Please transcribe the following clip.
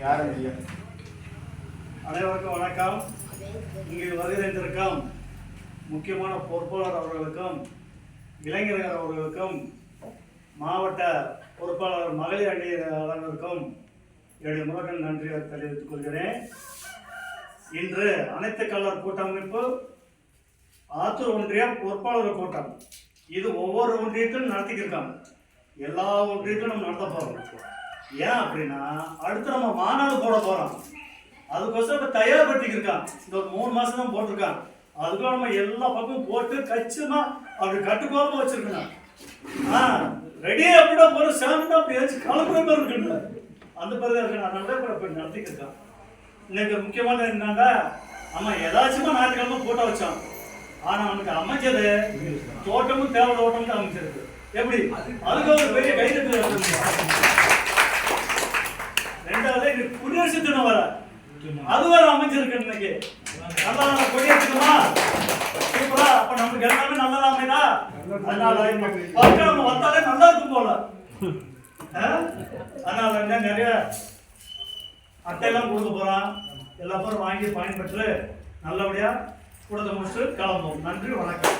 யாரும் இல்லை அனைவருக்கும் வணக்கம். இங்கு வருகிறந்திருக்கும் முக்கியமான பொறுப்பாளர் அவர்களுக்கும் இளைஞர்கள் அவர்களுக்கும் மாவட்ட பொறுப்பாளர் மகளிர் அணியினருக்கும் என்னுடைய முருகன் நன்றியை தெரிவித்துக் கொள்கிறேன். இன்று அனைத்து கலர் கூட்டமைப்பு ஆத்தூர் ஒன்றிய பொறுப்பாளர் கூட்டம். இது ஒவ்வொரு ஒன்றியத்திலும் நடத்திக்கிருக்காங்க. எல்லா ஒன்றியத்திலும் நம்ம நடத்த போகிறோம் ஏன் அப்படின்னா அடுத்து நம்ம மாநாடு போட போறோம். அதுக்கோசரம் இப்ப தயார்படுத்திக்கிருக்கான் இந்த ஒரு மூணு மாசம் தான் போட்டிருக்கான் அதுக்குள்ள நம்ம எல்லா பக்கமும் போட்டு கச்சிதமா அப்படி கட்டுக்கோமா வச்சிருக்கணும். ஆ ரெடியா அப்படின்னா போற அப்படி ஏதாச்சும் கலப்புற மாதிரி இருக்குல்ல. அந்த பிறகு இருக்கு நான் நல்லா இப்ப இப்ப நடத்திக்கிருக்கான் இன்னைக்கு முக்கியமான என்னன்னா ஆமாம் ஏதாச்சுமா ஞாயிற்றுக்கிழமை போட்டோ வச்சோம். ஆனா அவனுக்கு அமைச்சது தோட்டமும் தேவை தோட்டமும் அமைச்சிருக்கு எப்படி? அதுக்கு ஒரு பெரிய கைது குடியரசு தினம் வர. அது வேற அமைஞ்சிருக்கு இன்னைக்கு. நல்லா நல்லா கொடியேற்றுமா? சூப்பரா. அப்ப நமக்கு எல்லாமே நல்லதா அமைதா அதனால இந்த நம்ம வந்தாலே நல்லா இருக்கும் போல. ஆ? அதனால என்ன நிறைய அட்டையெல்லாம் கொடுக்க போறான். எல்லா பேரும் வாங்கி பயன்பெற்று நல்லபடியா கொடுத்து முடிச்சுட்டு கிளம்பும் நன்றி வணக்கம்.